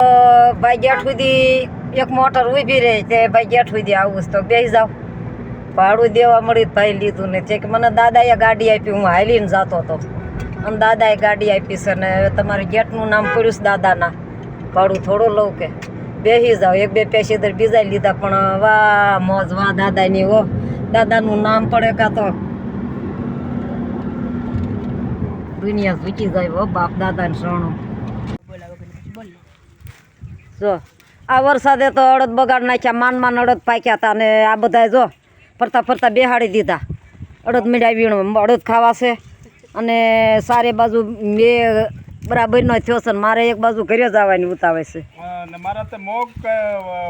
ભાઈ ગેટ સુધી એક મોટર ઊભી રહી તે ભાઈ ગેટ સુધી આવું છે. તો બેસી જાવ ભાડું દેવા મળી તો ભાઈ લીધું ને છે કે મને દાદાએ ગાડી આપી, હું હાલીને જતો હતો. અને દાદાએ ગાડી આપી છે ને હવે તમારે ગેટનું નામ પડ્યું છે દાદાના. ભાડું થોડું લઉં કે? બેસી જાવ એક બે પેસેન્જર બીજા લીધા, પણ વાહ, મોજ, વાહ દાદાની ઓ દાદાનું નામ પડે કાં તો? દુનિયા ઝૂકી જાય હો બાપ દાદાને શરણું. જો આ વરસાદે તો અડદ બગાડ નાખ્યા માન માન અડદ પાક્યા હતા અને આ બધા જો ફરતા ફરતા બેહાડી દીધા. અડદ મીડા વીણ અડદ ખાવા છે. અને સારે બાજુ બે બરાબરનો થયો છે ને મારે એક બાજુ ઘરે જવાની ઉતાવે છે. મારા તે મોગ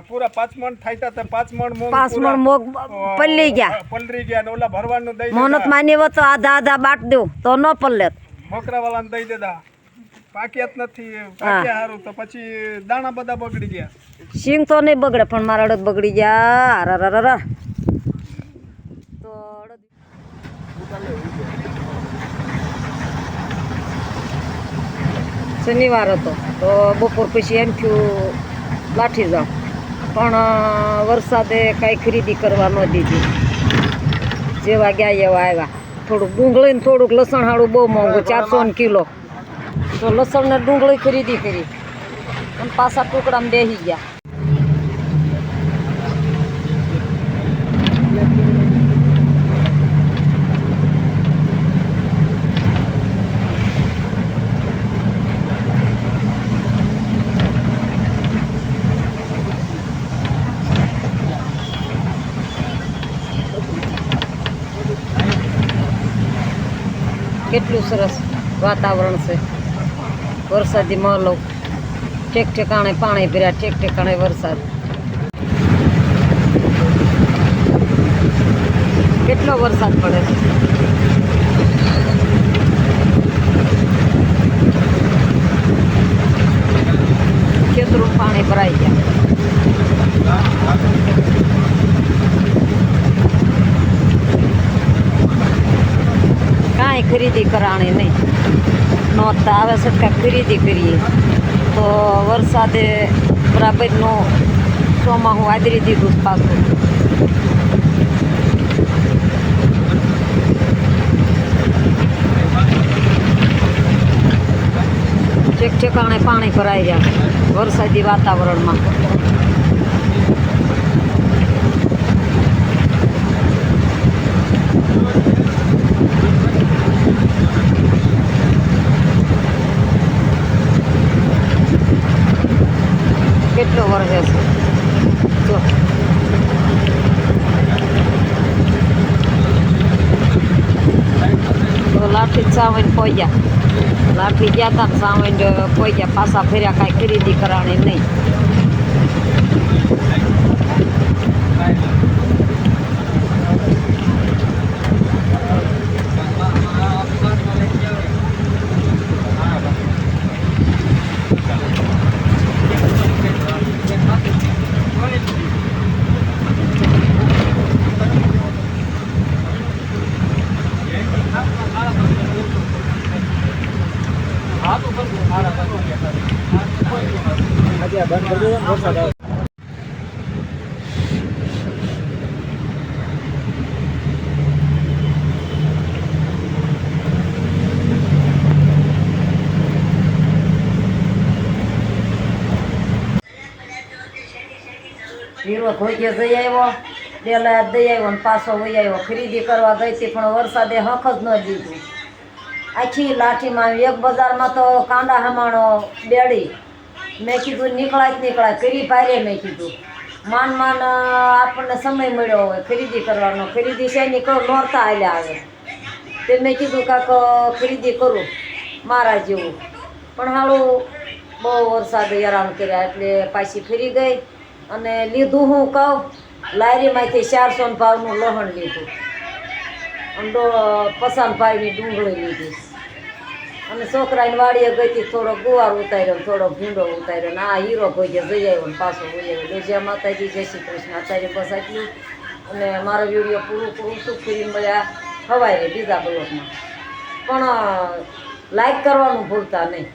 પૂરા પાંચ મણ થાય તે પાંચ મણ મોગ પાંચ મણ મોગ પલ્લી ગયા. પલરી ગયા ને ઓલા ભરવાનું દઈ મોનત માની વચ્ચે તો આધા આધા બાટ દઉં તો ન પલ્લે મોકરા વાળાને દઈ દીધા. પાક્યા જ નથી પાક્યા હારું તો પછી દાણા બધા બગડી ગયા. સિંગ તો નહીં બગડે પણ મારા અડદ બગડી ગયા. અરે તો અડદ શનિવાર હતો તો બપોર પછી એમ થયું લાઠી જાઉં. પણ વરસાદે કાંઈ ખરીદી કરવા ન દીધી. જેવા ગયા એવા આવ્યા. થોડુંક ડુંગળી ને થોડુંક લસણ હાળું બહુ મોંઘું ચારસો કિલો. તો લસણને ડુંગળી ખરીદી કરી. અને પાછા ટુકડામાં બેસી ગયા. કેટલું સરસ વાતાવરણ છે. વરસાદી માહોલ ઠેક ઠેકાણે પાણી ભર્યા, ઠેક ઠેકાણે વરસાદ. કેટલો વરસાદ પડે ખેતરું પાણી ભરાઈ ગયા. કાંઈ ખરીદી કરાણી નહીં. નોંધતા આવે સરખા ખરીદી કરીએ. તો વરસાદે બરાબરનું ચોમાહું આદરી દીધું પાકું. ઠેક ઠેકાણે પાણી ભરાઈ ગયા વરસાદી વાતાવરણમાં. કેટલો વરસે છે જો. તો લાઠી સાવન પહોંચ્યા લાઠી ગયા હતા સાવન પહોંચ્યા પાછા ફેર્યા કાંઈ ખરીદી કરાણી નહીં. હીરો ધોઈએ જઈ આવ્યો ડેલા દઈ આવ્યો ને પાછો વહી આવ્યો. ખરીદી કરવા ગઈ હતી, પણ વરસાદે હક જ ન દીધું. આખી લાઠીમાં એક બજારમાં તો કાંદા હમાણો બેડી. મેં કીધું નીકળાય જ નીકળાય કરી પારે મેં કીધું. માન માન આપણને સમય મળ્યો હોય ખરીદી કરવાનો. ખરીદી છે નીકળો નોરતા હાલ્યા આવે તે મેં કીધું કાંક ખરીદી કરું મારા જેવું. પણ હાલું, બહુ વરસાદ હેરાન કર્યા એટલે પાછી ફરી ગઈ અને લીધું હું કહું, લારીમાંથી ચારસો ભાવનું લહણ લીધું. પસાન ભાવની ડુંગળી લીધી. અને છોકરાની વાડીએ ગઈ થોડો ગુવાર ઉતાર્યો થોડો ભૂંડો ઉતાર્યો ને આ હીરો ભોજે જઈ આવ્યો ને પાછો વહી આવ્યો. ડોજિયા માતાજી, જય શ્રી કૃષ્ણ. આચાર્ય બસ આટલું. અને મારો વીડિયો પૂરું પૂરું શું કરી મળ્યા હવાય બીજા બ્લોકમાં પણ લાઈક કરવાનું ભૂલતા નહીં.